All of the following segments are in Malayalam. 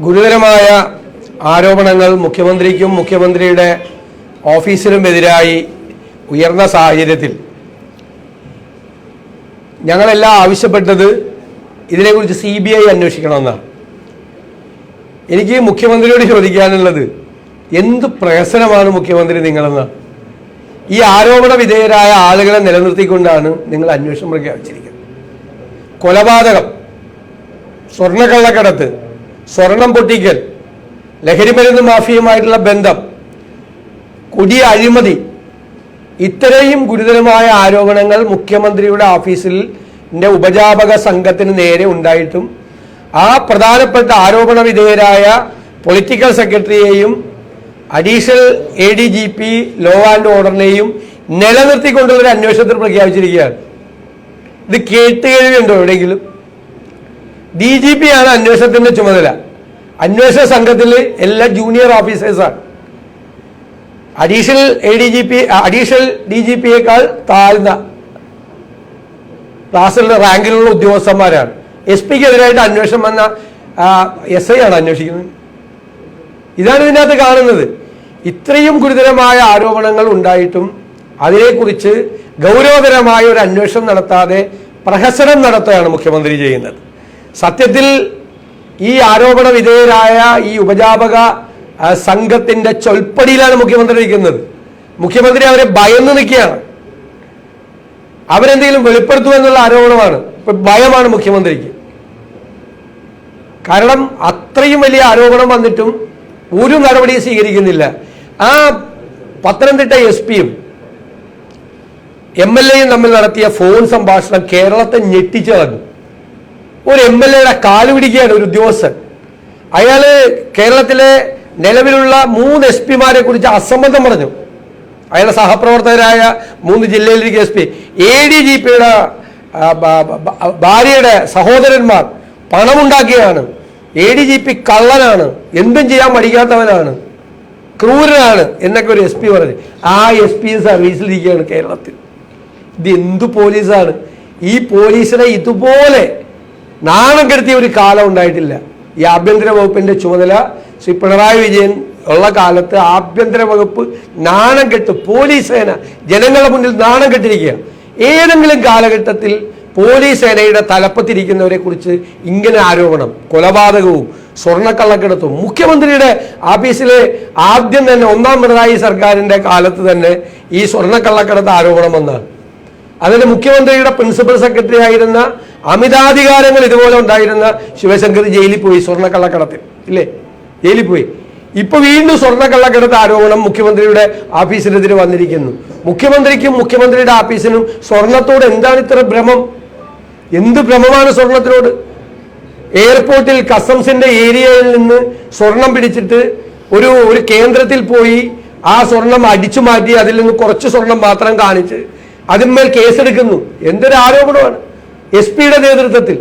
ഗുരുതരമായ ആരോപണങ്ങൾ മുഖ്യമന്ത്രിക്കും മുഖ്യമന്ത്രിയുടെ ഓഫീസിനും എതിരായി ഉയർന്ന സാഹചര്യത്തിൽ. ഞങ്ങളെല്ലാം ആവശ്യപ്പെട്ടത് ഇതിനെക്കുറിച്ച് സി ബി ഐ അന്വേഷിക്കണമെന്നാണ്. എനിക്ക് മുഖ്യമന്ത്രിയോട് ചോദിക്കാനുള്ളത് എന്ത് പ്രഹസനമാണ് മുഖ്യമന്ത്രി നിങ്ങളെന്ന്? ഈ ആരോപണ വിധേയരായ ആളുകളെ നിലനിർത്തിക്കൊണ്ടാണ് നിങ്ങൾ അന്വേഷണം പ്രഖ്യാപിച്ചിരിക്കുന്നത്. കൊലപാതകം സ്വർണക്കള്ളക്കടത്ത് സ്വർണം പൊട്ടിക്കൽ ലഹരിമരുന്ന് മാഫിയുമായിട്ടുള്ള ബന്ധം കൊടിയ അഴിമതി ഇത്രയും ഗുരുതരമായ ആരോപണങ്ങൾ മുഖ്യമന്ത്രിയുടെ ഓഫീസിൽ ഉപജാപക സംഘത്തിന് നേരെ ഉണ്ടായിട്ടും ആ പ്രധാനപ്പെട്ട ആരോപണ വിധേയരായ political സെക്രട്ടറിയെയും additional A D G P law and ഓർഡറിനെയും നിലനിർത്തിക്കൊണ്ടുള്ള ഒരു അന്വേഷണത്തിൽ പ്രഖ്യാപിച്ചിരിക്കുകയാണ്. ഇത് കേട്ടുകഴിവുണ്ടോ എവിടെയെങ്കിലും? ഡി ജി പി ആണ് അന്വേഷണത്തിന്റെ ചുമതല. അന്വേഷണ സംഘത്തിൽ എല്ലാ junior ഓഫീസേഴ്സാണ് additional A D G P additional D G പിയേക്കാൾ താഴ്ന്ന ക്ലാസ്സിലുള്ള റാങ്കിലുള്ള ഉദ്യോഗസ്ഥന്മാരാണ്. എസ് പിക്ക് എതിരായിട്ട് അന്വേഷണം വന്ന എസ് ഐ ആണ് അന്വേഷിക്കുന്നത്. ഇതാണ് ഇതിനകത്ത് കാണുന്നത്. ഇത്രയും ഗുരുതരമായ ആരോപണങ്ങൾ ഉണ്ടായിട്ടും അതിനെക്കുറിച്ച് ഗൗരവതരമായ ഒരു അന്വേഷണം നടത്താതെ പ്രഹസനം നടത്തുകയാണ് മുഖ്യമന്ത്രി ചെയ്യുന്നത്. സത്യത്തിൽ ഈ ആരോപണ വിധേയരായ ഈ ഉപജാപക സംഘത്തിന്റെ ചൊൽപ്പടിയിലാണ് മുഖ്യമന്ത്രി ഇരിക്കുന്നത്. മുഖ്യമന്ത്രി അവരെ ഭയന്ന് നിൽക്കുകയാണ്. അവരെന്തെങ്കിലും വെളിപ്പെടുത്തുമെന്നുള്ള ആരോപണമാണ്. ഭയമാണ് മുഖ്യമന്ത്രിക്ക്. കാരണം അത്രയും വലിയ ആരോപണം വന്നിട്ടും ഒരു നടപടി സ്വീകരിക്കുന്നില്ല. ആ പത്തനംതിട്ട എസ് പിയും എം എൽ എയും തമ്മിൽ നടത്തിയ ഫോൺ സംഭാഷണം കേരളത്തെ ഞെട്ടിച്ചു കളഞ്ഞു ഒരു എം എൽ എയുടെ കാൽ പിടിക്കുകയാണ് ഒരു ഉദ്യോഗസ്ഥൻ. അയാൾ കേരളത്തിലെ നിലവിലുള്ള മൂന്ന് എസ് പിമാരെ കുറിച്ച് അസംബന്ധം പറഞ്ഞു. അയാളുടെ സഹപ്രവർത്തകരായ മൂന്ന് ജില്ലയിലിരിക്കുന്ന S P A D G പിയുടെ ഭാര്യയുടെ സഹോദരന്മാർ പണമുണ്ടാക്കിയാണ്. എ ഡി ജി പി കള്ളനാണ് എന്തും ചെയ്യാൻ മടിക്കാത്തവനാണ് ക്രൂരനാണ് എന്നൊക്കെ ഒരു എസ് പി പറഞ്ഞു. ആ എസ് പി സർവീസിലിരിക്കുകയാണ് കേരളത്തിൽ. ഇത് എന്തു പോലീസാണ്? ഈ പോലീസിനെ ഇതുപോലെ നാണം കെടുത്തിയ ഒരു കാലം ഉണ്ടായിട്ടില്ല. ഈ ആഭ്യന്തര വകുപ്പിന്റെ ചുമതല ശ്രീ പിണറായി വിജയൻ ഉള്ള കാലത്ത് ആഭ്യന്തര വകുപ്പ് നാണം കെട്ട് പോലീസ് സേന ജനങ്ങളുടെ മുന്നിൽ നാണം കെട്ടിരിക്കുക ഏതെങ്കിലും കാലഘട്ടത്തിൽ പോലീസ് സേനയുടെ തലപ്പത്തിരിക്കുന്നവരെ കുറിച്ച് ഇങ്ങനെ ആരോപണം കൊലപാതകവും സ്വർണക്കള്ളക്കടത്തും മുഖ്യമന്ത്രിയുടെ ആഫീസിലെ ആദ്യം തന്നെ ഒന്നാം പിണറായി സർക്കാരിന്റെ കാലത്ത് തന്നെ ഈ സ്വർണക്കള്ളക്കടത്ത് ആരോപണം വന്നതാണ് അതിന് മുഖ്യമന്ത്രിയുടെ പ്രിൻസിപ്പൽ സെക്രട്ടറി ആയിരുന്ന അമിതാധികാരങ്ങൾ ഇതുപോലെ ഉണ്ടായിരുന്ന ശിവശങ്കർ ജയിലിൽ പോയി സ്വർണക്കള്ളക്കടത്തിൽ. ഇല്ലേ? ജയിലിൽ പോയി. ഇപ്പൊ വീണ്ടും സ്വർണക്കള്ളക്കടത്ത് ആരോപണം മുഖ്യമന്ത്രിയുടെ ആഫീസിനെതിരെ വന്നിരിക്കുന്നു. മുഖ്യമന്ത്രിക്കും മുഖ്യമന്ത്രിയുടെ ആഫീസിനും സ്വർണത്തോട് എന്താണ് ഇത്ര ഭ്രമം? എന്ത് ഭ്രമമാണ് സ്വർണത്തിനോട്? എയർപോർട്ടിൽ കസ്റ്റംസിന്റെ ഏരിയയിൽ നിന്ന് സ്വർണം പിടിച്ചിട്ട് ഒരു ഒരു കേന്ദ്രത്തിൽ പോയി ആ സ്വർണം അടിച്ചു മാറ്റി അതിൽ നിന്ന് കുറച്ച് സ്വർണം മാത്രം കാണിച്ച് അതിന്മേൽ കേസെടുക്കുന്നു. എന്തൊരു ആരോപണമാണ്. എസ് പിയുടെ നേതൃത്വത്തിൽ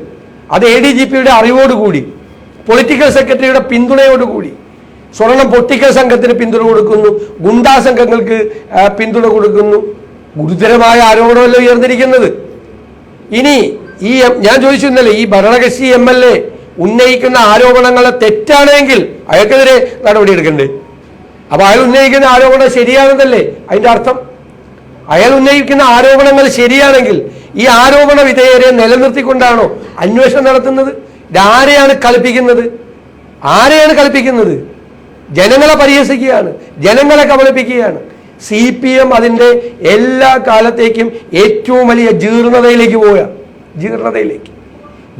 അത് എ ഡി ജി പിയുടെ അറിവോടുകൂടി പൊളിറ്റിക്കൽ സെക്രട്ടറിയുടെ പിന്തുണയോടുകൂടി സ്വർണം പൊട്ടിക്കൽ സംഘത്തിന് പിന്തുണ കൊടുക്കുന്നു ഗുണ്ടാ സംഘങ്ങൾക്ക് പിന്തുണ കൊടുക്കുന്നു. ഗുരുതരമായ ആരോപണമല്ല ഉയർന്നിരിക്കുന്നത്. ഇനി ഈ ഞാൻ ചോദിച്ചു ഇന്നലെ ഈ ഭരണകക്ഷി എം എൽ എ ഉന്നയിക്കുന്ന ആരോപണങ്ങളെ തെറ്റാണെങ്കിൽ അയാൾക്കെതിരെ നടപടിയെടുക്കണ്ടേ അപ്പൊ അയാൾ ഉന്നയിക്കുന്ന ആരോപണം ശരിയാണെന്നല്ലേ അതിന്റെ അർത്ഥം? അയാൾ ഉന്നയിക്കുന്ന ആരോപണങ്ങൾ ശരിയാണെങ്കിൽ ഈ ആരോപണ വിധേയരെ നിലനിർത്തിക്കൊണ്ടാണോ അന്വേഷണം നടത്തുന്നത്? ഇതാരെയാണ് കളിപ്പിക്കുന്നത് ആരെയാണ് കളിപ്പിക്കുന്നത് ജനങ്ങളെ പരിഹസിക്കുകയാണ് ജനങ്ങളെ കബളിപ്പിക്കുകയാണ്. സി പി എം അതിന്റെ എല്ലാ കാലത്തേക്കും ഏറ്റവും വലിയ ജീർണതയിലേക്ക് പോയ ജീർണതയിലേക്ക്.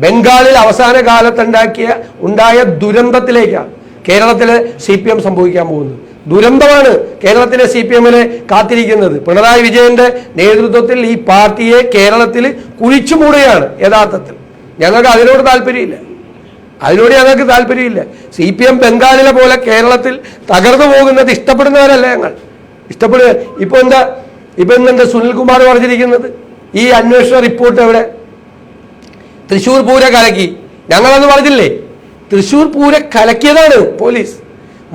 ബംഗാളിൽ അവസാന കാലത്തുണ്ടാക്കിയ ഉണ്ടായ ദുരന്തത്തിലേക്കാണ് കേരളത്തിലെ സി പി എം സംഭവിക്കാൻ പോകുന്നത്. ദുരന്തമാണ് കേരളത്തിലെ സി പി എമ്മിനെ കാത്തിരിക്കുന്നത്. പിണറായി വിജയന്റെ നേതൃത്വത്തിൽ ഈ പാർട്ടിയെ കേരളത്തിൽ കുഴിച്ചു മൂടുകയാണ് യഥാർത്ഥത്തിൽ. ഞങ്ങൾക്ക് അതിനോട് താല്പര്യമില്ല. അതിനോട് ഞങ്ങൾക്ക് താല്പര്യമില്ല. സി പി എം ബംഗാളിലെ പോലെ കേരളത്തിൽ തകർന്നു പോകുന്നത് ഇഷ്ടപ്പെടുന്നവരല്ല ഞങ്ങൾ. ഇഷ്ടപ്പെടുക ഇപ്പൊ എന്താ ഇപ്പൊ എന്താ സുനിൽകുമാർ പറഞ്ഞിരിക്കുന്നത്? ഈ അന്വേഷണ റിപ്പോർട്ട് എവിടെ? തൃശൂർ പൂര കലക്കി. ഞങ്ങളന്ന് പറഞ്ഞില്ലേ? തൃശൂർ പൂര കലക്കിയതാണ് പോലീസ്.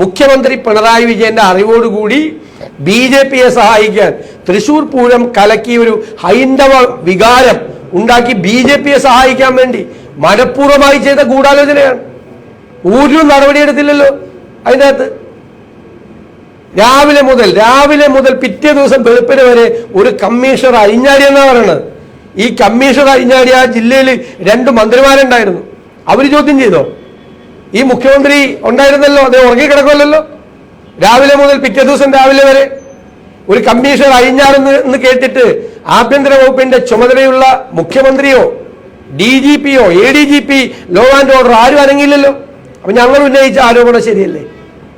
മുഖ്യമന്ത്രി പിണറായി വിജയന്റെ അറിവോടുകൂടി ബി ജെ പിയെ സഹായിക്കാൻ തൃശൂർ പൂരം കലക്കി ഒരു ഹൈന്ദവ വികാരം ഉണ്ടാക്കി ബി ജെ പിയെ സഹായിക്കാൻ വേണ്ടി മനഃപൂർവമായി ചെയ്ത ഗൂഢാലോചനയാണ്. ഒരു നടപടിയെടുത്തില്ലല്ലോ അതിനകത്ത്. രാവിലെ മുതൽ രാവിലെ മുതൽ പിറ്റേ ദിവസം വെളുപ്പിന് വരെ ഒരു കമ്മീഷണർ അരിഞ്ഞാടി എന്നാണ് പറയുന്നത് ഈ കമ്മീഷണർ അഴിഞ്ഞാടി ആ ജില്ലയിൽ രണ്ട് മന്ത്രിമാരുണ്ടായിരുന്നു. അവർ ചോദ്യം ചെയ്തോ? ഈ മുഖ്യമന്ത്രി ഉണ്ടായിരുന്നല്ലോ അദ്ദേഹം ഉറങ്ങിക്കിടക്കുമല്ലോ രാവിലെ മുതൽ പിറ്റേ ദിവസം രാവിലെ വരെ ഒരു കമ്മീഷണർ അഴിഞ്ഞാറെന്ന് എന്ന് കേട്ടിട്ട് ആഭ്യന്തര വകുപ്പിന്റെ ചുമതലയുള്ള മുഖ്യമന്ത്രിയോ D G പിയോ A D G P law and order ആരും അനങ്ങിയില്ലല്ലോ. അപ്പൊ ഞങ്ങൾ ഉന്നയിച്ച ആരോപണം ശരിയല്ലേ?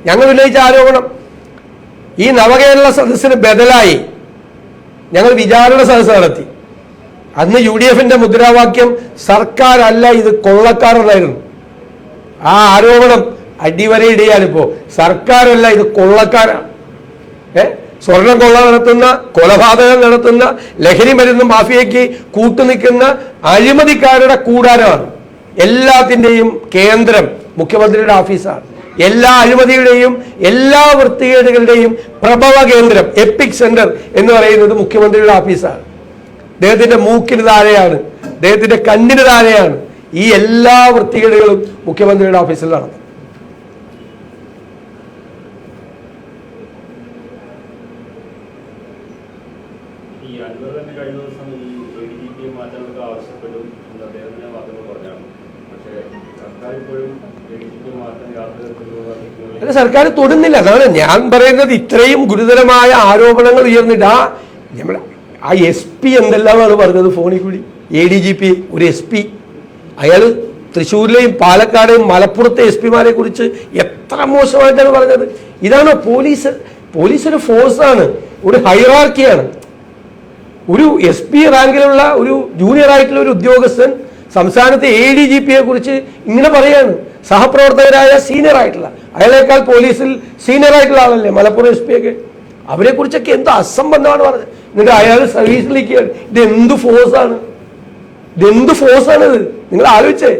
ഞങ്ങൾ ഉന്നയിച്ച ആരോപണം. ഈ നവകേരള സദസ്സിന് ബദലായി ഞങ്ങൾ വിചാരണ സദസ്സ് നടത്തി. അന്ന് യു ഡി എഫിന്റെ മുദ്രാവാക്യം സർക്കാരല്ല ഇത് കൊള്ളക്കാരെന്നായിരുന്നു ആ ആരോപണം അടിവരയിടുകയാണിപ്പോ സർക്കാരല്ല ഇത് കൊള്ളക്കാരാണ് ഏ? സ്വർണം കൊള്ള നടത്തുന്ന കൊലപാതകം നടത്തുന്ന ലഹരി മരുന്ന് മാഫിയയ്ക്ക് കൂട്ടുനിൽക്കുന്ന അഴിമതിക്കാരുടെ കൂടാരമാണ്. എല്ലാത്തിന്റെയും കേന്ദ്രം മുഖ്യമന്ത്രിയുടെ ഓഫീസാണ്. എല്ലാ അഴിമതിയുടെയും എല്ലാ വൃത്തികേടുകളുടെയും പ്രഭവ കേന്ദ്രം എപ്പിക് സെന്റർ എന്ന് പറയുന്നത് മുഖ്യമന്ത്രിയുടെ ഓഫീസാണ്. അദ്ദേഹത്തിന്റെ മൂക്കിന് താഴെയാണ്. അദ്ദേഹത്തിന്റെ കണ്ണിന് താഴെയാണ്. ഈ എല്ലാ വൃത്തികേടുകളും മുഖ്യമന്ത്രിയുടെ ഓഫീസിൽ നടന്നു. സർക്കാർ തൊടുന്നില്ല. അതാണ് ഞാൻ പറയുന്നത്. ഇത്രയും ഗുരുതരമായ ആരോപണങ്ങൾ ഉയർന്നിട്ട് ആ നമ്മുടെ ആ എസ് പി എന്തെല്ലാമാണ് പറഞ്ഞത്? ഫോണിൽ കൂടി. എ ഡി ജി പി ഒരു എസ് പി അയാൾ തൃശ്ശൂരിലെയും പാലക്കാടെയും മലപ്പുറത്തെ എസ് പിമാരെ കുറിച്ച് എത്ര മോശമായിട്ടാണ് പറഞ്ഞത്? ഇതാണോ പോലീസ് പോലീസ് ഒരു ഫോഴ്സാണ് ഒരു ഹൈറാർക്കിയാണ്. ഒരു എസ് പി റാങ്കിലുള്ള ഒരു ജൂനിയർ ആയിട്ടുള്ള ഒരു ഉദ്യോഗസ്ഥൻ സംസ്ഥാനത്തെ എ ഡി ജി പിയെ കുറിച്ച് ഇങ്ങനെ പറയാണ്. സഹപ്രവർത്തകരായ സീനിയർ ആയിട്ടുള്ള അയാളേക്കാൾ പോലീസിൽ സീനിയർ ആയിട്ടുള്ള ആളല്ലേ മലപ്പുറം എസ് പി ഒക്കെ അവരെ കുറിച്ചൊക്കെ എന്ത് അസംബന്ധമാണ് പറഞ്ഞത്. എന്നിട്ട് അയാൾ സർവീസിലേക്ക് ഇത് എന്ത് ഫോഴ്സാണ് ഇത് എന്ത് ഫോഴ്സാണ് ഇത് നിങ്ങൾ ആലോചിച്ചേ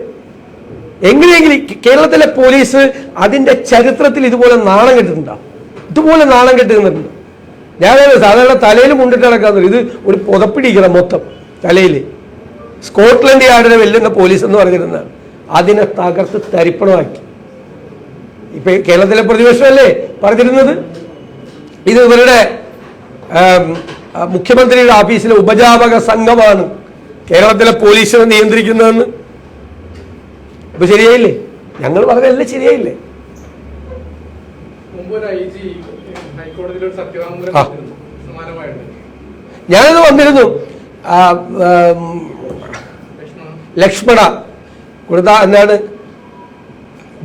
എങ്ങനെയെങ്കിലും കേരളത്തിലെ പോലീസ് അതിന്റെ ചരിത്രത്തിൽ ഇതുപോലെ നാണം കെട്ടിട്ടുണ്ടോ? ഇതുപോലെ നാണം കെട്ടുന്നുണ്ട് ഞാൻ സാധാരണ തലയിൽ മുണ്ടിട്ട് നടക്കാന്ന് ഇത് ഒരു പുതപ്പിടിക്കണം മൊത്തം തലയിൽ. സ്കോട്ട്ലൻഡ് യാർഡിനെ വെല്ലുന്ന പോലീസ് എന്ന് പറഞ്ഞിരുന്നതാണ് അതിനെ തകർത്ത് തരിപ്പണമാക്കി. ഇപ്പൊ കേരളത്തിലെ പ്രതിപക്ഷമല്ലേ പറഞ്ഞിരുന്നത്? ഇത് ഇവരുടെ മുഖ്യമന്ത്രിയുടെ ഓഫീസിലെ ഉപജാപക സംഘമാണ് കേരളത്തിലെ പോലീസിനെ നിയന്ത്രിക്കുന്നതെന്ന് ഇപ്പൊ ശരിയായില്ലേ ഞങ്ങൾ പറഞ്ഞല്ലേ ശരിയായില്ലേ മുമ്പ് ഒരു ഐ ജി ഹൈക്കോടതിയിൽ ഒരു ശരിയായില്ലേ? ഞങ്ങൾ പറഞ്ഞതല്ലേ ശരിയായില്ലേ? ഞാനത് വന്നിരുന്നു. ലക്ഷ്മണ. കൊടുത്ത എന്താണ്?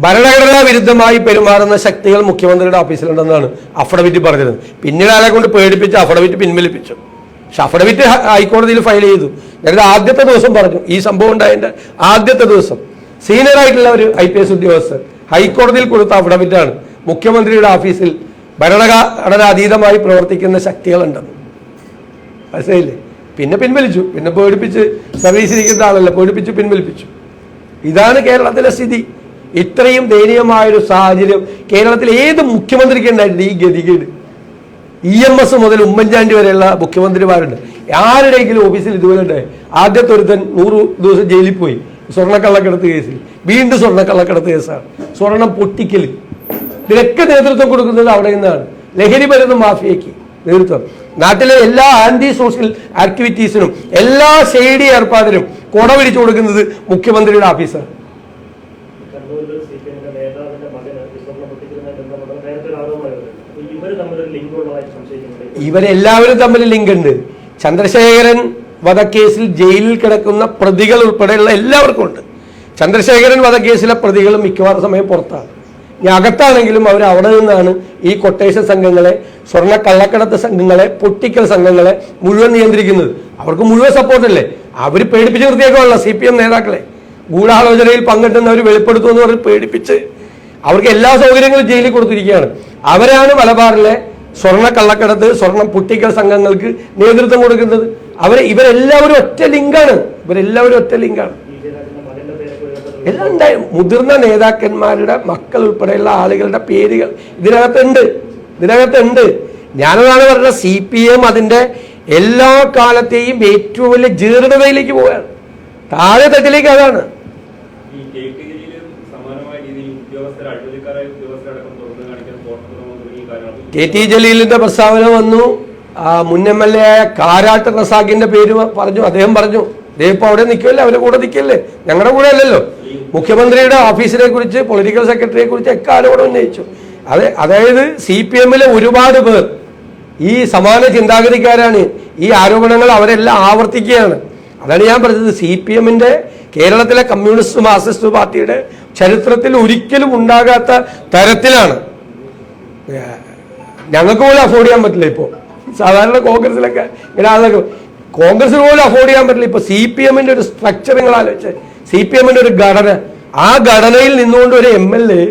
ഭരണഘടനാ വിരുദ്ധമായി പെരുമാറുന്ന ശക്തികൾ മുഖ്യമന്ത്രിയുടെ ഓഫീസിലുണ്ടെന്നാണ് അഫഡവിറ്റ് പറഞ്ഞിരുന്നത് പിന്നീട് ആളെ കൊണ്ട് പേടിപ്പിച്ച്? അഫഡവിറ്റ് പിൻവലിപ്പിച്ചു. പക്ഷെ അഫഡവിറ്റ് ഹൈക്കോടതിയിൽ ഫയൽ ചെയ്തു. ഞാനത് ആദ്യത്തെ ദിവസം പറഞ്ഞു. ഈ സംഭവം ഉണ്ടായതിന്റെ ആദ്യത്തെ ദിവസം. സീനിയർ ആയിട്ടുള്ള ഒരു ഐ പി എസ് ഉദ്യോഗസ്ഥർ ഹൈക്കോടതിയിൽ കൊടുത്ത അഫിഡവിറ്റാണ് മുഖ്യമന്ത്രിയുടെ ഓഫീസിൽ ഭരണഘടനാതീതമായി പ്രവർത്തിക്കുന്ന ശക്തികളുണ്ടെന്ന്. മനസ്സിലായില്ലേ? പിന്നെ പിൻവലിച്ചു. പിന്നെ പേടിപ്പിച്ച് സർവീസിലിരിക്കുന്ന ആളല്ല. പേടിപ്പിച്ച് പിൻവലിപ്പിച്ചു. ഇതാണ് കേരളത്തിലെ സ്ഥിതി. ഇത്രയും ദയനീയമായൊരു സാഹചര്യം കേരളത്തിൽ ഏത് മുഖ്യമന്ത്രിക്ക് ഉണ്ടായിട്ടുണ്ട് ഈ ഗതികേട്? ഇ എം എസ് മുതൽ ഉമ്മൻചാണ്ടി വരെയുള്ള മുഖ്യമന്ത്രിമാരുണ്ട്. ആരുടെയെങ്കിലും ഓഫീസിൽ ഇതുപോലെ ഉണ്ടായി? ആദ്യത്തെ ഒരുത്തൻ നൂറ് ദിവസം ജയിലിൽ പോയി. സ്വർണക്കള്ളക്കടത്ത് കേസിൽ. വീണ്ടും സ്വർണക്കള്ളക്കടത്ത് കേസാണ്. സ്വർണം പൊട്ടിക്കൽ ഇതിനൊക്കെ നേതൃത്വം കൊടുക്കുന്നത് അവിടെ നിന്നാണ്. ലഹരി മരുന്ന് മാഫിയയ്ക്ക് നേതൃത്വം. നാട്ടിലെ എല്ലാ ആന്റി സോഷ്യൽ ആക്ടിവിറ്റീസിനും എല്ലാ ഷെയ്ഡി ഏർപ്പാടിനും കൊട പിടിച്ചു കൊടുക്കുന്നത് മുഖ്യമന്ത്രിയുടെ ഓഫീസാണ് ഇവരെല്ലാവരും തമ്മിൽ ലിങ്ക് ഉണ്ട് ചന്ദ്രശേഖരൻ വധക്കേസിൽ ജയിലിൽ കിടക്കുന്ന പ്രതികൾ ഉൾപ്പെടെയുള്ള എല്ലാവർക്കും ഉണ്ട്. ചന്ദ്രശേഖരൻ വധക്കേസിലെ പ്രതികൾ മിക്കവാറും സമയം പുറത്താണ്. ഇനി അകത്താണെങ്കിലും അവർ അവിടെ നിന്നാണ് ഈ കൊട്ടേഷൻ സംഘങ്ങളെ സ്വർണ കള്ളക്കടത്ത് സംഘങ്ങളെ പൊട്ടിക്കൽ സംഘങ്ങളെ മുഴുവൻ നിയന്ത്രിക്കുന്നത്. അവർക്ക് മുഴുവൻ സപ്പോർട്ടല്ലേ അവർ പേടിപ്പിച്ച് നിർത്തിയേക്കുള്ള സി പി എം നേതാക്കളെ. ഗൂഢാലോചനയിൽ പങ്കിട്ടുന്നവർ വെളിപ്പെടുത്തുമെന്ന് പറഞ്ഞ് പേടിപ്പിച്ച് അവർക്ക് എല്ലാ സൗകര്യങ്ങളും ജയിലിൽ കൊടുത്തിരിക്കുകയാണ്. അവരാണ് മലബാറിലെ സ്വർണ കള്ളക്കടത്ത് സ്വർണം പൊട്ടിക്കൽ സംഘങ്ങൾക്ക് നേതൃത്വം കൊടുക്കുന്നത്. അവരെ ഇവരെല്ലാവരും ഒറ്റ ലിങ്കാണ്. ഇവരെല്ലാവരും ഒറ്റ ലിങ്കാണ്. എല്ലാം ഉണ്ടായി. മുതിർന്ന നേതാക്കന്മാരുടെ മക്കൾ ഉൾപ്പെടെയുള്ള ആളുകളുടെ പേരുകൾ ഇതിനകത്തുണ്ട്. ഇതിനകത്തുണ്ട്. ഞാനതാണ് പറഞ്ഞത് സി പി എം അതിന്റെ എല്ലാ കാലത്തെയും ഏറ്റവും വലിയ ജീർണതയിലേക്ക് പോവുകയാണ്. താഴെ തട്ടിലേക്ക് അതാണ്. കെ ടി ജലീലിന്റെ പ്രസ്താവന വന്നു. മുൻ എം എൽ എ ആയ കാരാട്ട് റസാഖിന്റെ പേര് പറഞ്ഞു അദ്ദേഹം പറഞ്ഞു അദ്ദേഹം ഇപ്പൊ അവിടെ നിൽക്കുമല്ലേ അവരുടെ കൂടെ നിൽക്കല്ലേ? ഞങ്ങളുടെ കൂടെ അല്ലല്ലോ. മുഖ്യമന്ത്രിയുടെ ഓഫീസിനെ കുറിച്ച് പൊളിറ്റിക്കൽ സെക്രട്ടറിയെ കുറിച്ച് എക്കാലം കൂടെ ഉന്നയിച്ചു. അതെ അതായത് സി പി എമ്മിലെ ഒരുപാട് പേർ ഈ സമാന ചിന്താഗതിക്കാരാണ് ഈ ആരോപണങ്ങൾ അവരെല്ലാം ആവർത്തിക്കുകയാണ്. അതാണ് ഞാൻ പറഞ്ഞത് സി പി എമ്മിന്റെ കേരളത്തിലെ കമ്മ്യൂണിസ്റ്റ് മാർക്സിസ്റ്റ് പാർട്ടിയുടെ ചരിത്രത്തിൽ ഒരിക്കലും ഉണ്ടാകാത്ത തരത്തിലാണ്. ഞങ്ങൾക്ക് പോലും അഫോർഡ് ചെയ്യാൻ പറ്റില്ല ഇപ്പോൾ സാധാരണ കോൺഗ്രസിലൊക്കെ ഇങ്ങനെ ആളുകൾ കോൺഗ്രസിന് പോലും അഫോർഡ് ചെയ്യാൻ പറ്റില്ല. ഇപ്പൊ സി പി എമ്മിന്റെ ഒരു സ്ട്രക്ചർ നിങ്ങൾ ആലോചിച്ച് സി പി എമ്മിന്റെ ഒരു ഘടന. ആ ഘടനയിൽ നിന്നുകൊണ്ട് ഒരു എം എൽ എ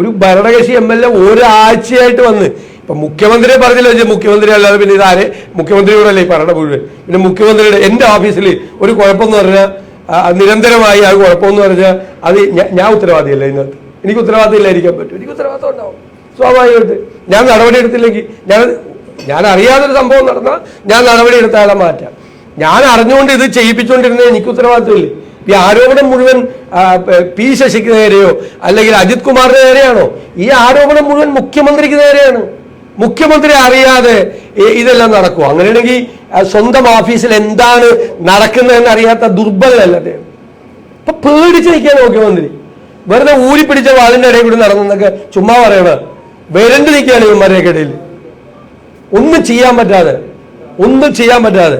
ഒരു ഭരണകക്ഷി എം എൽ എ ഒരാഴ്ചയായിട്ട് വന്ന്. ഇപ്പൊ മുഖ്യമന്ത്രിയെ പറഞ്ഞില്ല മുഖ്യമന്ത്രി അല്ലാതെ പിന്നെ ഇതാരെ മുഖ്യമന്ത്രിയോടല്ലേ ഈ പറയണ മുഴുവൻ? പിന്നെ മുഖ്യമന്ത്രിയുടെ എന്റെ ഓഫീസിൽ ഒരു കുഴപ്പമെന്ന് പറഞ്ഞാൽ നിരന്തരമായി ആ കുഴപ്പമെന്ന് പറഞ്ഞാൽ അത് ഞാൻ ഉത്തരവാദിയല്ല ഇതിനകത്ത് എനിക്ക് ഉത്തരവാദിത്തം ഇല്ലായിരിക്കാൻ പറ്റും. എനിക്ക് ഉത്തരവാദിത്തം ഉണ്ടാവും. സ്വാഭാവികമായിട്ട്. ഞാൻ നടപടി എടുത്തില്ലെങ്കിൽ ഞാൻ ഞാൻ അറിയാതൊരു സംഭവം നടന്നാൽ ഞാൻ നടപടി എടുത്താലും മാറ്റാം. ഞാൻ അറിഞ്ഞുകൊണ്ട് ഇത് ചെയ്യിപ്പിച്ചുകൊണ്ടിരുന്നത് എനിക്ക് ഉത്തരവാദിത്വമില്ല. ഈ ആരോപണം മുഴുവൻ പി ശശിക്ക് നേരെയോ അല്ലെങ്കിൽ അജിത് കുമാറിന് നേരെയാണോ? ഈ ആരോപണം മുഴുവൻ മുഖ്യമന്ത്രിക്ക് നേരെയാണ്. മുഖ്യമന്ത്രി അറിയാതെ ഇതെല്ലാം നടക്കുമോ അങ്ങനെയാണെങ്കിൽ സ്വന്തം ഓഫീസിൽ എന്താണ് നടക്കുന്നതെന്ന് അറിയാത്ത ദുർബലല്ല അദ്ദേഹം. അപ്പൊ പേടിച്ച് നിൽക്കാൻ മുഖ്യമന്ത്രി. വെറുതെ ഊരി പിടിച്ച വാളിന്റെ ഇടയിൽ കൂടി നടന്നൊക്കെ ചുമ്മാ പറയണ. വരണ്ട് നിൽക്കുകയാണ് ഇവന്മാരെയൊക്കെ ഒന്നും ചെയ്യാൻ പറ്റാതെ ഒന്നും ചെയ്യാൻ പറ്റാതെ.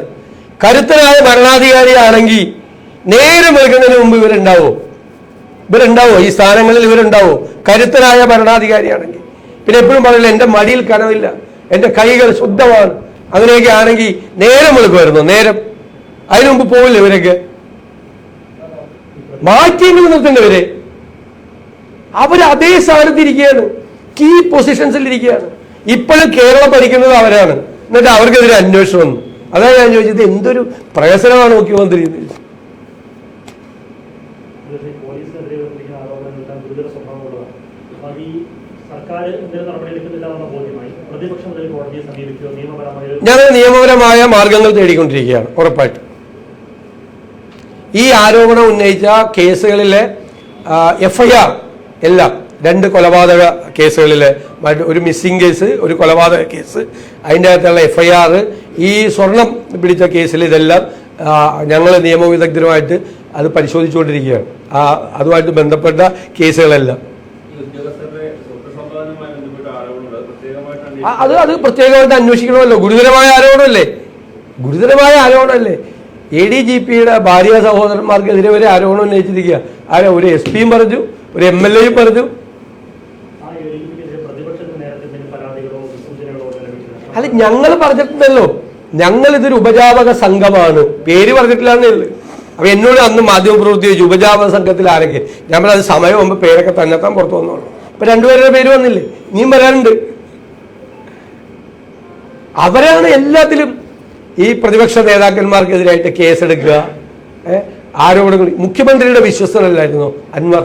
കരുത്തനായ ഭരണാധികാരിയാണെങ്കിൽ നേരെ വെളുക്കുന്നതിന് മുമ്പ് ഇവരുണ്ടാവോ? ഇവരുണ്ടാവോ? ഈ സ്ഥാനങ്ങളിൽ ഇവരുണ്ടാവോ? കരുത്തനായ ഭരണാധികാരിയാണെങ്കിൽ. പിന്നെ എപ്പോഴും പറയില്ല എന്റെ മടിയിൽ കനവില്ല എന്റെ കൈകൾ ശുദ്ധമാണ്. അങ്ങനെയൊക്കെ ആണെങ്കിൽ നേരം വെളുക്കുമായിരുന്നു നേരം. അതിനു മുമ്പ് പോവില്ല ഇവരൊക്കെ? മാറ്റിയെങ്കിലും നിർത്തേണ്ടവരെ അവർ അതേ സ്ഥാനത്ത് ഇരിക്കുകയാണ്. കീ പൊസിഷൻസിൽ ഇരിക്കുകയാണ്. ഇപ്പോഴും കേരളം ഭരിക്കുന്നത് അവരാണ്. എന്നിട്ട് അവർക്കെതിരെ അന്വേഷണം വന്നു. അതാണ് ഞാൻ ചോദിച്ചത് എന്തൊരു പ്രഹസനമാണ് മുഖ്യമന്ത്രി? ഞാൻ നിയമപരമായ മാർഗങ്ങൾ തേടിക്കൊണ്ടിരിക്കുകയാണ് ഉറപ്പായിട്ടും. ഈ ആരോപണം ഉന്നയിച്ച കേസുകളിലെ എഫ്ഐആർ ഐ ആർ എല്ലാം രണ്ട് കൊലപാതക കേസുകളിൽ ഒരു മിസ്സിംഗ് കേസ് ഒരു കൊലപാതക കേസ്. അതിന്റെ അകത്തുള്ള എഫ് ഈ സ്വർണം പിടിച്ച കേസിൽ ഇതെല്ലാം ഞങ്ങൾ നിയമവിദഗ്ധരുമായിട്ട് അത് പരിശോധിച്ചുകൊണ്ടിരിക്കുകയാണ്. ആ അതുമായിട്ട് ബന്ധപ്പെട്ട കേസുകളെല്ലാം. അത് അത് പ്രത്യേകമായിട്ട് അന്വേഷിക്കണമല്ലോ. ഗുരുതരമായ ആരോപണമല്ലേ? ഗുരുതരമായ ആരോപണമല്ലേ? എ ഡി ജി പിയുടെ ഭാര്യ സഹോദരന്മാർക്കെതിരെ വരെ ആരോപണം ഉന്നയിച്ചിരിക്കുക ആരാ ഒരു എസ് പിയും പറഞ്ഞു ഒരു എം എൽ എയും പറഞ്ഞു. അല്ല ഞങ്ങൾ പറഞ്ഞിട്ടുണ്ടല്ലോ. ഞങ്ങൾ ഇതൊരു ഉപജാപക സംഘമാണ്. പേര് പറഞ്ഞിട്ടില്ല എന്നേ ഉള്ളൂ അപ്പൊ എന്നോട് അന്ന് മാധ്യമപ്രവൃത്തി ചോദിച്ചു ഉപജാപക സംഘത്തിൽ ആരൊക്കെ? ഞാൻ പറഞ്ഞു അത് സമയം മുമ്പ് പേരൊക്കെ തന്നെത്താൻ പുറത്തു വന്നോളൂ. ഇപ്പൊ രണ്ടുപേരുടെ പേര് വന്നില്ലേ? ഇനിയും വരാനുണ്ട്. അവരാണ് എല്ലാത്തിലും ഈ പ്രതിപക്ഷ നേതാക്കന്മാർക്കെതിരായിട്ട് കേസെടുക്കുക. ആരോപണങ്ങൾ. മുഖ്യമന്ത്രിയുടെ വിശ്വസ്തനല്ലായിരുന്നു അൻവർ?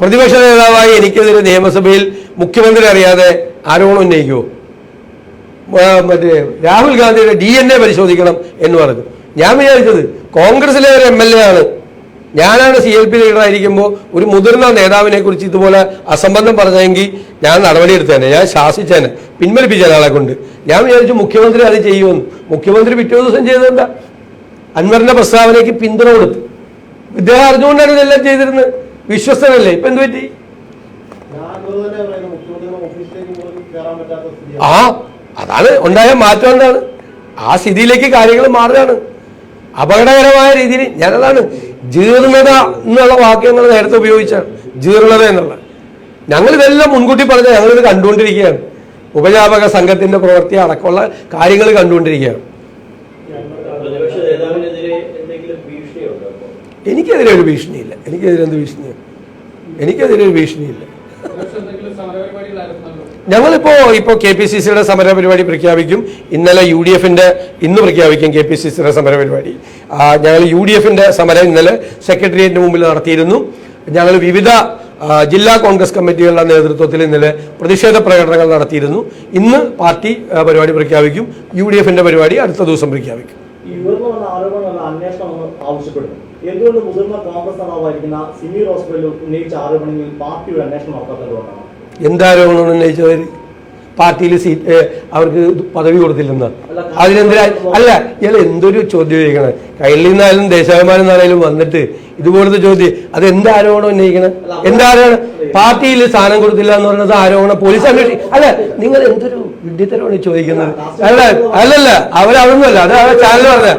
പ്രതിപക്ഷ നേതാവായി എനിക്കെതിരെ നിയമസഭയിൽ മുഖ്യമന്ത്രി അറിയാതെ ആരോപണം ഉന്നയിക്കുമോ മറ്റേ രാഹുൽ ഗാന്ധിയുടെ ഡി എൻ എ പരിശോധിക്കണം എന്ന് പറഞ്ഞു ഞാൻ വിചാരിച്ചത് കോൺഗ്രസിലെ ഒരു എം എൽ എ ആണ്. ഞാനാണ് സി എൽ പി ലീഡറായിരിക്കുമ്പോൾ ഒരു മുതിർന്ന നേതാവിനെ കുറിച്ച് ഇതുപോലെ അസംബന്ധം പറഞ്ഞെങ്കിൽ ഞാൻ നടപടിയെടുത്തേനെ ഞാൻ ശാസിച്ചേനെ പിൻവലിപ്പിച്ചേനെ ആളെ കൊണ്ട്. ഞാൻ വിചാരിച്ചു മുഖ്യമന്ത്രി അത് ചെയ്യുമെന്ന്. മുഖ്യമന്ത്രി പിറ്റേ ദിവസം ചെയ്തതെന്താ അൻവറിന്റെ പ്രസ്താവനയ്ക്ക് പിന്തുണ കൊടുത്തു. ഇദ്ദേഹം അറിഞ്ഞുകൊണ്ടാണ് ഇതെല്ലാം ചെയ്തിരുന്നത്. വിശ്വസ്തനല്ലേ? ഇപ്പൊ എന്ത് പറ്റി? ആ അതാണ് ഉണ്ടായ മാറ്റം എന്താണ്? ആ സ്ഥിതിയിലേക്ക് കാര്യങ്ങൾ മാറുകയാണ്. അപകടകരമായ രീതിയിൽ ഞാനതാണ് ജീർണത എന്നുള്ള വാക്ക് ഞങ്ങൾ നേരത്തെ ഉപയോഗിച്ചാണ് ജീർണത എന്നുള്ള ഞങ്ങൾ ഇതെല്ലാം മുൻകൂട്ടി പറഞ്ഞ ഞങ്ങളിത് കണ്ടുകൊണ്ടിരിക്കുകയാണ്. ഉപജാപക സംഘത്തിന്റെ പ്രവൃത്തി അടക്കമുള്ള കാര്യങ്ങൾ കണ്ടുകൊണ്ടിരിക്കുകയാണ്. എനിക്കെതിരെ ഒരു ഭീഷണിയില്ല. എനിക്കെതിരെ എന്ത് ഭീഷണിയാണ് എനിക്കെതിരെ ഒരു ഭീഷണിയില്ല. ഞങ്ങളിപ്പോ ഇപ്പോ കെ പി സി സിയുടെ സമര പരിപാടി പ്രഖ്യാപിക്കും. ഇന്നലെ യു ഡി എഫിന്റെ ഇന്ന് പ്രഖ്യാപിക്കും കെ പി സി സിയുടെ സമര പരിപാടി ആ, ഞങ്ങൾ യു ഡി എഫിന്റെ സമരം ഇന്നലെ സെക്രട്ടേറിയറ്റിന് മുമ്പിൽ നടത്തിയിരുന്നു. ഞങ്ങൾ വിവിധ ജില്ലാ കോൺഗ്രസ് കമ്മിറ്റികളുടെ നേതൃത്വത്തിൽ ഇന്നലെ പ്രതിഷേധ പ്രകടനങ്ങൾ നടത്തിയിരുന്നു. ഇന്ന് പാർട്ടി പരിപാടി പ്രഖ്യാപിക്കും. യു ഡി എഫിന്റെ പരിപാടി അടുത്ത ദിവസം പ്രഖ്യാപിക്കും. അന്വേഷണം എന്തുകൊണ്ട് മുതിർന്ന കോൺഗ്രസ് നേതാവായിരിക്കുന്ന സിമി ഹോസ്പിറ്റലിൽ ഉന്നയിച്ച ആരോപണങ്ങളിൽ പാർട്ടിയുടെ അന്വേഷണം നടത്താത്തതുകൊണ്ടാണ്? എന്താരോപണം ഉന്നയിച്ചവർ പാർട്ടിയിൽ സീറ്റ് അവർക്ക് പദവി കൊടുത്തില്ലെന്ന്. അതിനെന്തിനാ അല്ല ഇയാൾ എന്തൊരു ചോദ്യം ചോദിക്കണം? കയ്യിൽ നിന്നായാലും ദേശാഭിമാനം എന്നായാലും വന്നിട്ട് ഇതുപോലത്തെ ചോദ്യം. അത് എന്ത് ആരോപണം ഉന്നയിക്കണം? എന്താരോപണം പാർട്ടിയിൽ സ്ഥാനം കൊടുത്തില്ല എന്ന് പറയുന്നത് ആരോപണം? പോലീസ് അന്വേഷിക്കും അല്ല നിങ്ങൾ എന്തൊരു വിഡ്ഢിത്തരമാണ് ചോദിക്കുന്നത്? അല്ല അല്ലല്ല അവരവിടുന്നല്ല അത് ചാനൽ പറഞ്ഞ.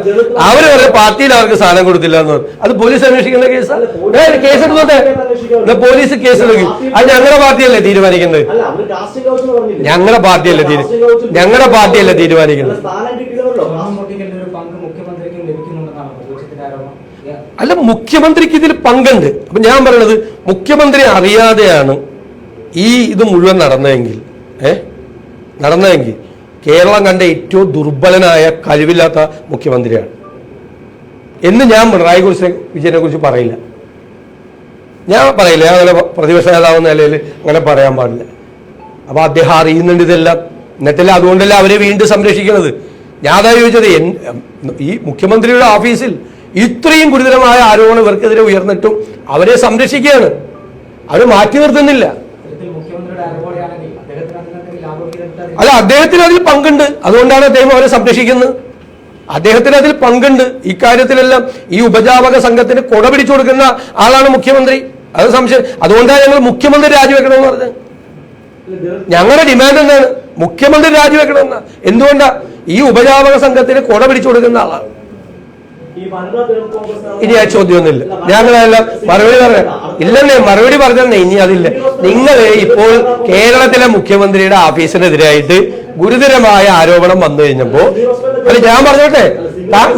അവർ പറഞ്ഞ പാർട്ടിയിൽ അവർക്ക് സ്ഥാനം കൊടുത്തില്ല എന്ന് പറഞ്ഞു. അത് പോലീസ് അന്വേഷിക്കുന്ന കേസാണ് കേസ് എടുത്തോട്ടെ പോലീസ് കേസ് എടുക്കും. അത് ഞങ്ങളുടെ പാർട്ടിയല്ലേ തീരുമാനിക്കുന്നത്? ഞങ്ങളുടെ പാർട്ടിയല്ലേ ഞങ്ങളുടെ പാർട്ടിയല്ലേ തീരുമാനിക്കുന്നത് സ്ഥാനം കിട്ടിയവരല്ലോ മമ്മൂട്ടിക്കലിന്റെ ഒരു പങ്ക് മുഖ്യമന്ത്രിക്കും ലഭിക്കുന്നുണ്ടെന്നാണ് പ്രതിപക്ഷത്തിന്റെ ആരോപണം അല്ല മുഖ്യമന്ത്രിക്ക് ഇതിൽ പങ്കുണ്ട്. അപ്പൊ ഞാൻ പറയണത് മുഖ്യമന്ത്രി അറിയാതെയാണ് ഈ ഇത് മുഴുവൻ നടന്നതെങ്കിൽ ഏ? നടന്നതെങ്കിൽ കേരളം കണ്ട ഏറ്റവും ദുർബലനായ കഴിവില്ലാത്ത മുഖ്യമന്ത്രിയാണ്. എന്ന് ഞാൻ പിണറായി കുറിച്ച് വിജയനെ കുറിച്ച് പറയില്ല. ഞാൻ പറയില്ല. ഞാൻ അങ്ങനെ പ്രതിപക്ഷ നേതാവ് നിലയിൽ അങ്ങനെ പറയാൻ പാടില്ല. അപ്പൊ അദ്ദേഹം അറിയുന്നുണ്ട് ഇതെല്ലാം. എന്നിട്ടല്ല അതുകൊണ്ടല്ല അവരെ വീണ്ടും സംരക്ഷിക്കുന്നത് ഞാൻ അതാ ചോദിച്ചത് ഈ മുഖ്യമന്ത്രിയുടെ ഓഫീസിൽ ഇത്രയും ഗുരുതരമായ ആരോപണം ഇവർക്കെതിരെ ഉയർന്നിട്ടും അവരെ സംരക്ഷിക്കുകയാണ്. അവർ മാറ്റി നിർത്തുന്നില്ല. അല്ല അദ്ദേഹത്തിന് അതിൽ പങ്കുണ്ട്. അതുകൊണ്ടാണ് അദ്ദേഹം അവരെ സംരക്ഷിക്കുന്നത്. അദ്ദേഹത്തിന് അതിൽ പങ്കുണ്ട്. ഇക്കാര്യത്തിലെല്ലാം ഈ ഉപജാപക സംഘത്തിന് കൊട പിടിച്ചു കൊടുക്കുന്ന ആളാണ് മുഖ്യമന്ത്രി. അത് സംശയം. അതുകൊണ്ടാണ് ഞങ്ങൾ മുഖ്യമന്ത്രി രാജിവെക്കണമെന്ന് പറഞ്ഞത്. ഞങ്ങളുടെ ഡിമാൻഡ് എന്താണ്? മുഖ്യമന്ത്രി രാജിവെക്കണമെന്ന. എന്തുകൊണ്ടാ? ഈ ഉപജാപക സംഘത്തിന് കൊട പിടിച്ചു കൊടുക്കുന്ന ആളാണ് ഈ വനിതാ തൃണമൂൽ കോൺഗ്രസ് നേതാവ് ഇനി ആ ചോദ്യമൊന്നുമില്ല. ഞങ്ങളെല്ലാം മറുപടി പറയാം ഇല്ലെന്നേ മറുപടി പറഞ്ഞേ ഇനി അതില്ല. നിങ്ങൾ ഇപ്പോൾ കേരളത്തിലെ മുഖ്യമന്ത്രിയുടെ ഓഫീസിനെതിരായിട്ട് ഗുരുതരമായ ആരോപണം വന്നു കഴിഞ്ഞപ്പോ അല്ല ഞാൻ പറഞ്ഞോട്ടെ.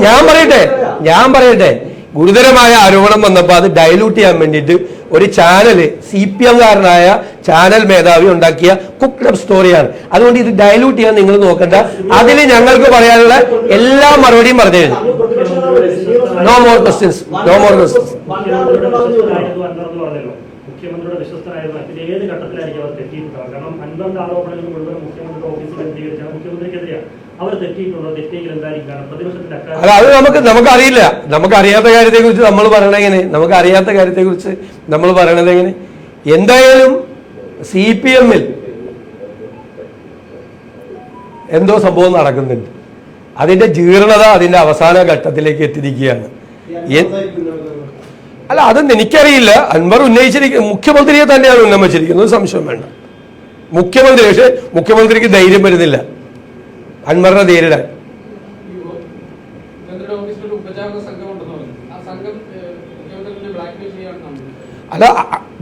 ഞാൻ പറയട്ടെ. ഞാൻ പറയട്ടെ. ഗുരുതരമായ ആരോപണം വന്നപ്പോൾ അത് ഡൈലൂട്ട് ചെയ്യാൻ വേണ്ടിയിട്ട് ഒരു ചാനൽ സി പി എംകാരനായ ചാനൽ മേധാവി ഉണ്ടാക്കിയ കുക്ക്ഡ് അപ്പ് സ്റ്റോറിയാണ് അതുകൊണ്ട് ഇത് ഡൈലൂട്ട് ചെയ്യാൻ നിങ്ങൾ നോക്കണ്ട. അതിന് ഞങ്ങൾക്ക് പറയാനുള്ള എല്ലാ മറുപടിയും പറഞ്ഞു കഴിഞ്ഞു. അങ്ങ് more questions no more questions മുഖ്യമന്ത്രിയുടെ വിശ്വസ്തനായിരുന്നു അതിൽ ഏത് ഘട്ടത്തിലായിരിക്കും അവർ തെറ്റിയിട്ടുണ്ടാവുക? കാരണം അൻവറിന്റെ ആരോപണങ്ങൾ മുഴുവൻ മുഖ്യമന്ത്രിയുടെ ഓഫീസിൽ കേന്ദ്രീകരിച്ചാണ് മുഖ്യമന്ത്രിക്കെതിരെയാണ് അവർ തെറ്റിയിട്ടുണ്ടോ തെറ്റിയെങ്കിൽ എന്തായിരിക്കും? കാരണം പ്രതിപക്ഷത്തിന്റെ അല്ല അക്കാര്യം അത് നമുക്ക് നമുക്കറിയില്ല. നമുക്ക് അറിയാത്ത കാര്യത്തെ കുറിച്ച് നമ്മൾ പറയണത് എങ്ങനെ? നമുക്ക് അറിയാത്ത കാര്യത്തെ കുറിച്ച് നമ്മൾ പറയണത് എങ്ങനെ? എന്തായാലും സി പി എമ്മിൽ എന്തോ സംഭവം നടക്കുന്നുണ്ട്. അതിന്റെ ജീർണത അതിന്റെ അവസാന ഘട്ടത്തിലേക്ക് എത്തിയിരിക്കുകയാണ്. അല്ല അതൊന്നും എനിക്കറിയില്ല. അൻവർ ഉന്നയിച്ചിരിക്കുന്ന മുഖ്യമന്ത്രിയെ തന്നെയാണ് ഉന്നമിച്ചിരിക്കുന്നത്. സംശയം വേണ്ട. മുഖ്യമന്ത്രി പക്ഷേ മുഖ്യമന്ത്രിക്ക് ധൈര്യം വരുന്നില്ല. അൻവറിനെ നേരിടാൻ. അല്ല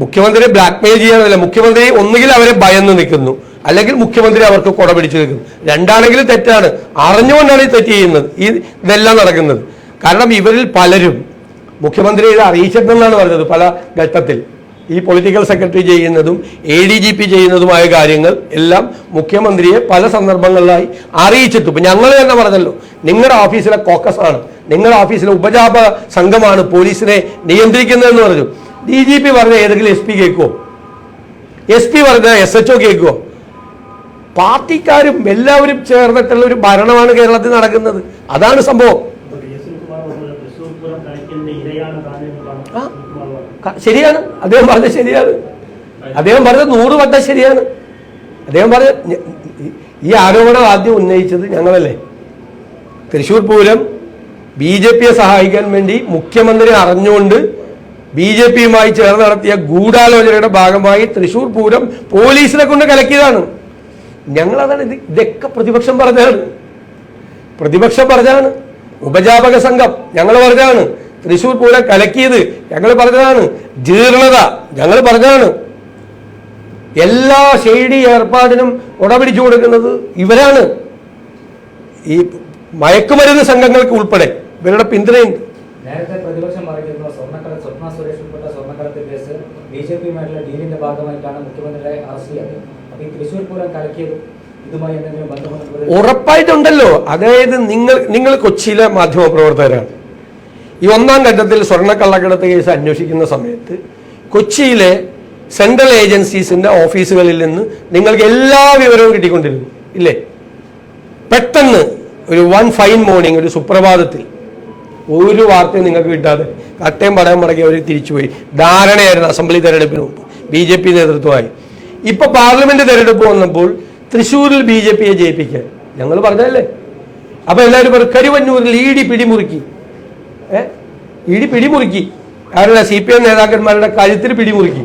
മുഖ്യമന്ത്രിയെ ബ്ലാക്ക്മെയിൽ ചെയ്യാനല്ല. മുഖ്യമന്ത്രി ഒന്നുകിൽ അവരെ ഭയന്ന് നിൽക്കുന്നു. അല്ലെങ്കിൽ മുഖ്യമന്ത്രി അവർക്ക് കൊട പിടിച്ചു നിൽക്കും രണ്ടാണെങ്കിലും തെറ്റാണ്. അറിഞ്ഞുകൊണ്ടാണ് ഈ തെറ്റ് ചെയ്യുന്നത്. ഈ ഇതെല്ലാം നടക്കുന്നത്. കാരണം ഇവരിൽ പലരും മുഖ്യമന്ത്രി ഇത് അറിയിച്ചിട്ടുണ്ടെന്നാണ് പറഞ്ഞത് പല ഘട്ടത്തിൽ. ഈ പൊളിറ്റിക്കൽ സെക്രട്ടറി ചെയ്യുന്നതും എ ഡി ജി പി ചെയ്യുന്നതുമായ കാര്യങ്ങൾ എല്ലാം മുഖ്യമന്ത്രിയെ പല സന്ദർഭങ്ങളിലായി അറിയിച്ചിട്ടു. ഇപ്പം ഞങ്ങൾ തന്നെ പറഞ്ഞല്ലോ നിങ്ങളുടെ ഓഫീസിലെ കോക്കസ് ആണ്. നിങ്ങളുടെ ഓഫീസിലെ ഉപജാപ സംഘമാണ് പോലീസിനെ നിയന്ത്രിക്കുന്നതെന്ന് പറഞ്ഞു. ഡി ജി പി പറഞ്ഞ ഏതെങ്കിലും എസ് പി കേൾക്കുമോ എസ് പി പറഞ്ഞ എസ് എച്ച് ഒ കേൾക്കുമോ പാർട്ടിക്കാരും എല്ലാവരും ചേർന്നിട്ടുള്ള ഒരു ഭരണമാണ് കേരളത്തിൽ നടക്കുന്നത്. അതാണ് സംഭവം. ശരിയാണ്. അദ്ദേഹം പറഞ്ഞത് ശരിയാണ്. അദ്ദേഹം പറഞ്ഞത് നൂറ് വട്ടം ശരിയാണ്. അദ്ദേഹം പറഞ്ഞ ഈ ആരോപണം ആദ്യം ഉന്നയിച്ചത് ഞങ്ങളല്ലേ. തൃശൂർ പൂരം ബി ജെ പിയെ സഹായിക്കാൻ വേണ്ടി മുഖ്യമന്ത്രി അറിഞ്ഞുകൊണ്ട് ബി ജെ പിയുമായി ചേർന്ന് നടത്തിയ ഗൂഢാലോചനയുടെ ഭാഗമായി തൃശൂർ പൂരം പോലീസിനെ കൊണ്ട് കലക്കിയതാണ്. ഞങ്ങളതാണ് ഇത്. ഇതൊക്കെ പ്രതിപക്ഷം പറഞ്ഞാണ് പ്രതിപക്ഷം പറഞ്ഞാണ് ഉപജാപക സംഘം ഞങ്ങൾ പറഞ്ഞാണ് തൃശൂർ പൂരം കലക്കിയത് ഞങ്ങൾ പറഞ്ഞതാണ്. ജീർണത ഞങ്ങൾ പറഞ്ഞാണ് എല്ലാ ഷെയ്ഡി ഏർപ്പാടിനും ഉടപിടിച്ചു കൊടുക്കുന്നത് ഇവരാണ്. ഈ മയക്കുമരുന്ന് സംഘങ്ങൾക്ക് ഉൾപ്പെടെ ഇവരുടെ പിന്തുണയുണ്ട്. നേരത്തെ പ്രതിപക്ഷം പറഞ്ഞിരുന്നു സ്വർണക്കട സ്വപ്ന സുരേഷ് ഉൾപ്പെട്ട സ്വർണക്കടത്ത് കേസ് ബി ജെ ഡീലിന്റെ ഭാഗമായിട്ടാണ് മുഖ്യമന്ത്രിയെ അറസ്റ്റ് ചെയ്തത് ഉറപ്പായിട്ടുണ്ടല്ലോ. അതായത് നിങ്ങൾ നിങ്ങൾ കൊച്ചിയിലെ മാധ്യമ പ്രവർത്തകരാണ് ഈ ഒന്നാം ഘട്ടത്തിൽ സ്വർണക്കള്ളക്കടത്ത് കേസ് അന്വേഷിക്കുന്ന സമയത്ത് കൊച്ചിയിലെ സെൻട്രൽ ഏജൻസീസിന്റെ ഓഫീസുകളിൽ നിന്ന് നിങ്ങൾക്ക് എല്ലാ വിവരവും കിട്ടിക്കൊണ്ടിരുന്നു. ഇല്ലേ? പെട്ടെന്ന് ഒരു വൺ ഫൈൻ മോർണിംഗ് ഒരു സുപ്രഭാതത്തിൽ ഒരു വാർത്തയും നിങ്ങൾക്ക് കിട്ടാതെ കട്ടയും പടയം മടക്കി അവർ തിരിച്ചുപോയി. ധാരണയായിരുന്നു അസംബ്ലി തെരഞ്ഞെടുപ്പിന് മുമ്പ്. ബി ജെ പി നേതൃത്വമായി. ഇപ്പൊ പാർലമെന്റ് തെരഞ്ഞെടുപ്പ് വന്നപ്പോൾ തൃശ്ശൂരിൽ ബി ജെ പിയെ ജയിപ്പിക്കാൻ. ഞങ്ങൾ പറഞ്ഞല്ലേ അപ്പൊ എല്ലാവരും പറയും കരുവന്നൂരിൽ ഇ ഡി പിടിമുറുക്കി. ഏ? ഇ ഡി പിടിമുറുക്കി. ആരുടെ? സി പി എം നേതാക്കന്മാരുടെ കഴുത്തിൽ പിടിമുറുക്കി.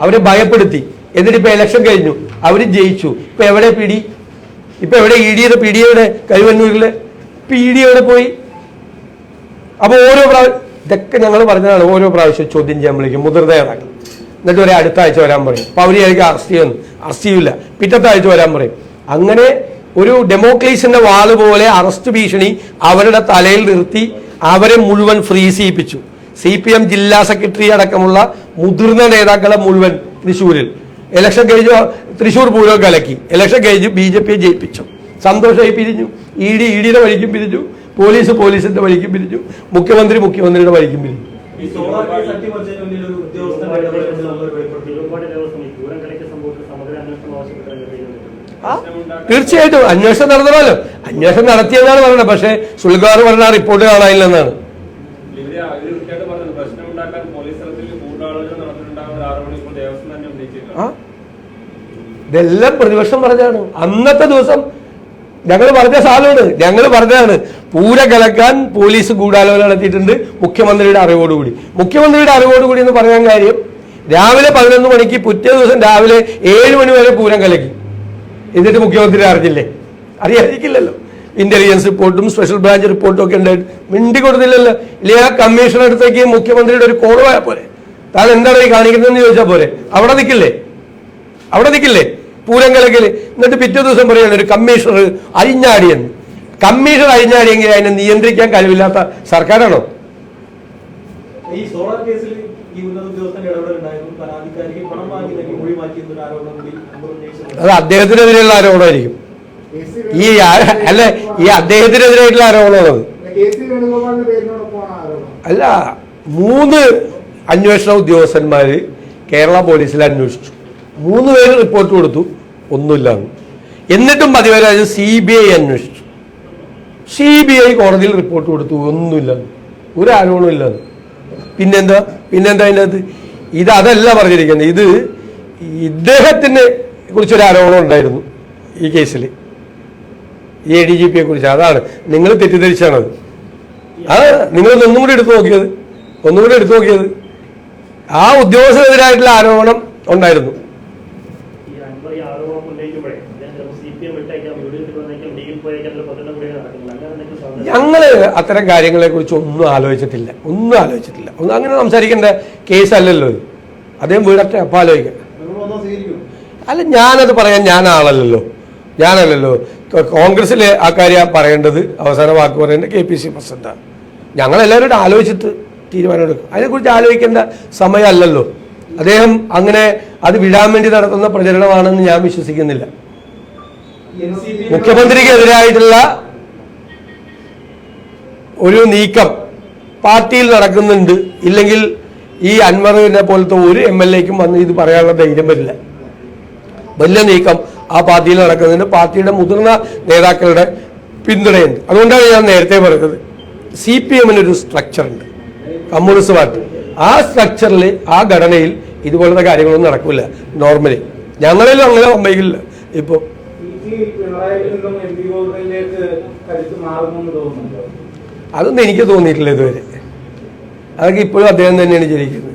അവരെ ഭയപ്പെടുത്തി. എന്നിട്ട് ഇപ്പൊ ഇലക്ഷൻ കഴിഞ്ഞു. അവർ ജയിച്ചു. ഇപ്പൊ എവിടെ പിടി? ഇപ്പൊ എവിടെ ഇ ഡിയുടെ എവിടെ? കരുവന്നൂരിലെ പി ഡി എവിടെ പോയി? അപ്പൊ ഓരോ പ്രാവശ്യം ഇതൊക്കെ ഞങ്ങൾ പറഞ്ഞതാണ് ഓരോ പ്രാവശ്യം ചോദ്യം ചെയ്യാൻ വിളിക്കും മുതിർന്ന നേതാക്കൾ. എന്നിട്ട് ഒരു അടുത്ത ആഴ്ച വരാൻ പറയും. അപ്പൊ അവർ എനിക്ക് അറസ്റ്റ് ചെയ്യുന്നു അറസ്റ്റ് ചെയ്യില്ല പിറ്റത്തെ ആഴ്ച വരാൻ പറയും. അങ്ങനെ ഒരു ഡെമോക്രേസിന്റെ വാൾ പോലെ അറസ്റ്റ് ഭീഷണി അവരുടെ തലയിൽ നിർത്തി അവരെ മുഴുവൻ ഫ്രീസ് ചെയ്യിപ്പിച്ചു. സി പി എം ജില്ലാ സെക്രട്ടറി അടക്കമുള്ള മുതിർന്ന നേതാക്കളെ മുഴുവൻ തൃശ്ശൂരിൽ. ഇലക്ഷൻ കഴിഞ്ഞു തൃശ്ശൂർ പൂരം കലക്കി. ഇലക്ഷൻ കഴിഞ്ഞു ബി ജെ പിയെ ജയിപ്പിച്ചു. സന്തോഷമായി പിരിഞ്ഞു. ഇ ഡി ഇ ഡിയുടെ വഴിക്കും പിരിഞ്ഞു. പോലീസ് പോലീസിന്റെ വഴിക്കും പിരിഞ്ഞു. മുഖ്യമന്ത്രി മുഖ്യമന്ത്രിയുടെ വഴിക്കും പിരിഞ്ഞു. ഈ സോളാർ കേസ് അട്ടിമറിച്ചതിന് മുന്നിൽ ഒരു ഉദ്യോഗസ്ഥന്റെ ഇടപെടൽ നല്ലൊരു വെളിപ്പെടുത്തൽ ഒരുപാട് ദിവസം ഈ പൂരം കളിക്ക് സംഭവത്തിൽ സമഗ്ര അന്വേഷണം ആവശ്യപ്പെട്ടാണ് ആ, തീർച്ചയായിട്ടും. അന്വേഷണം നടത്തണമല്ലോ അന്വേഷണം നടത്തിയെന്നാണ് പറയുന്നത് പക്ഷേ സുൽഗാർ പറഞ്ഞ ആ റിപ്പോർട്ട് കാണാനില്ലെന്നാണ് ഇതെല്ലാം പ്രതിപക്ഷം പറഞ്ഞാണ് അന്നത്തെ ദിവസം ഞങ്ങൾ പറഞ്ഞ സാധനമാണ്. ഞങ്ങൾ പറഞ്ഞതാണ്. പൂര കലക്കാൻ പോലീസ് ഗൂഢാലോചന നടത്തിയിട്ടുണ്ട്. മുഖ്യമന്ത്രിയുടെ അറിവോടുകൂടി. മുഖ്യമന്ത്രിയുടെ അറിവോടുകൂടി എന്ന് പറയാൻ കാര്യം രാവിലെ പതിനൊന്ന് മണിക്ക് പിറ്റേ ദിവസം രാവിലെ ഏഴ് മണി വരെ പൂരം കലക്കി. എന്നിട്ട് മുഖ്യമന്ത്രി അറിഞ്ഞില്ലേ? അറിയാതിരിക്കില്ലല്ലോ. ഇന്റലിജൻസ് റിപ്പോർട്ടും സ്പെഷ്യൽ ബ്രാഞ്ച് റിപ്പോർട്ടും ഒക്കെ ഉണ്ടായിട്ട് മിണ്ടി കൊടുത്തില്ലല്ലോ. ഇല്ലേ ആ കമ്മീഷണർ അടുത്തേക്ക് മുഖ്യമന്ത്രിയുടെ ഒരു കോൾ പോയാൽ പോലെ താൻ എന്താണ് ഈ കാണിക്കുന്നതെന്ന് ചോദിച്ചാൽ പോലെ അവിടെ നിൽക്കില്ലേ? അവിടെ നിൽക്കില്ലേ? പൂരം കലക്കൽ എന്നിട്ട് പിറ്റേ ദിവസം പറയുന്ന ഒരു കമ്മീഷണർ അഴിഞ്ഞാടിയെന്ന് കമ്മീഷണർ അഴിഞ്ഞാടിയെങ്കിൽ അതിനെ നിയന്ത്രിക്കാൻ കഴിവില്ലാത്ത സർക്കാരാണോ? ഈ സോളാർ കേസിൽ ഈ ഉന്നത ഉദ്യോഗസ്ഥന്റെ ഇടപെടൽ ഉണ്ടായിരുന്നു. പരാതിക്കാരിക്ക് പണം വാങ്ങി നൽകി മൊഴി മാറ്റി എന്നൊരു ആരോപണം കൂടി അത് അദ്ദേഹത്തിനെതിരെയുള്ള ആരോപണമായിരിക്കും. ഈ അല്ലെ ഈ അദ്ദേഹത്തിനെതിരായിട്ടുള്ള ആരോപണമാണത്. അല്ല മൂന്ന് അന്വേഷണ ഉദ്യോഗസ്ഥന്മാർ കേരള പോലീസിൽ അന്വേഷിച്ചു. മൂന്ന് പേര് റിപ്പോർട്ട് കൊടുത്തു. ഒന്നുമില്ലാന്ന് എന്നിട്ടും പതിവരാജ് സി ബി ഐ അന്വേഷിച്ചു. സി ബി ഐ കോടതിയിൽ റിപ്പോർട്ട് കൊടുത്തു. ഒന്നുമില്ല. ഒരു ആരോപണം ഇല്ല. പിന്നെന്താ? പിന്നെന്താ അതിന്റെ ഇത് അതല്ല പറഞ്ഞിരിക്കുന്നത്. ഇത് ഇദ്ദേഹത്തിനെ കുറിച്ചൊരു ആരോപണം ഉണ്ടായിരുന്നു ഈ കേസിൽ ഈ എ ഡി ജി പിയെ കുറിച്ച് അതാണ്. നിങ്ങൾ തെറ്റിദ്ധരിച്ചാണത്. ആ നിങ്ങൾ ഒന്നും കൂടി എടുത്തു നോക്കിയത്. ഒന്നും കൂടി എടുത്തു നോക്കിയത്. ആ ഉദ്യോഗസ്ഥനെതിരായിട്ടുള്ള ആരോപണം ഉണ്ടായിരുന്നു ഈ അൻവർ ഈ ആരോപണം ഉന്നയിക്കുമ്പോഴേ സി പി എം വിട്ടേക്കാം യു ഡി എഫ് വന്നേക്കാം ഡിയിൽ പോയേക്കാം ഒരു പതിനെട്ട് കൂടി നടക്കുന്നത് അങ്ങനെ സാധ്യത അത്തരം കാര്യങ്ങളെ കുറിച്ച് ഒന്നും ആലോചിച്ചിട്ടില്ല. ഒന്നും ആലോചിച്ചിട്ടില്ല. ഒന്നും അങ്ങനെ സംസാരിക്കേണ്ട കേസ് അല്ലല്ലോ ഇത്. അദ്ദേഹം വീടൊക്കെ അപ്പം ആലോചിക്കാം. നിങ്ങൾ വന്നാൽ സ്വീകരിക്കും അല്ല ഞാനത് പറയാൻ ഞാൻ ആളല്ലല്ലോ ഞാനല്ലല്ലോ കോൺഗ്രസിലെ ആ കാര്യം പറയേണ്ടത് അവസാന വാക്ക് പറയേണ്ടത് കെ പി സി പ്രസിഡന്റാണ് ഞങ്ങളെല്ലാവരും ആലോചിച്ചിട്ട് തീരുമാനമെടുക്കും. അതിനെക്കുറിച്ച് ആലോചിക്കേണ്ട സമയമല്ലല്ലോ. അദ്ദേഹം അങ്ങനെ അത് വിടാൻ വേണ്ടി നടത്തുന്ന പ്രചരണമാണെന്ന് ഞാൻ വിശ്വസിക്കുന്നില്ല. മുഖ്യമന്ത്രിക്കെതിരായിട്ടുള്ള ഒരു നീക്കം പാർട്ടിയിൽ നടക്കുന്നുണ്ട്. ഇല്ലെങ്കിൽ ഈ അൻവറിനെ പോലത്തെ ഒരു എം എൽ എക്കും വന്ന് ഇത് പറയാനുള്ള ധൈര്യം വരില്ല. വലിയ നീക്കം ആ പാർട്ടിയിൽ നടക്കുന്നുണ്ട് പാർട്ടിയുടെ മുതിർന്ന നേതാക്കളുടെ പിന്തുണയുണ്ട്. അതുകൊണ്ടാണ് ഞാൻ നേരത്തെ പറഞ്ഞത്. സി പി എമ്മിനൊരു സ്ട്രക്ചർ ഉണ്ട്. Communist party. ആ സ്ട്രക്ചറിൽ ആ ഘടനയിൽ ഇതുപോലത്തെ കാര്യങ്ങളൊന്നും നടക്കില്ല നോർമലി ഞങ്ങളിലും അങ്ങനെ സംഭവിക്കില്ല ഇപ്പോൾ അതൊന്നും എനിക്ക് തോന്നിയിട്ടില്ല ഇതുവരെ. അതൊക്കെ ഇപ്പോഴും അദ്ദേഹം തന്നെയാണ് ജനിക്കുന്നത്.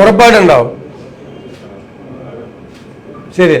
ഉറപ്പായിട്ടുണ്ടാവും. ശരി.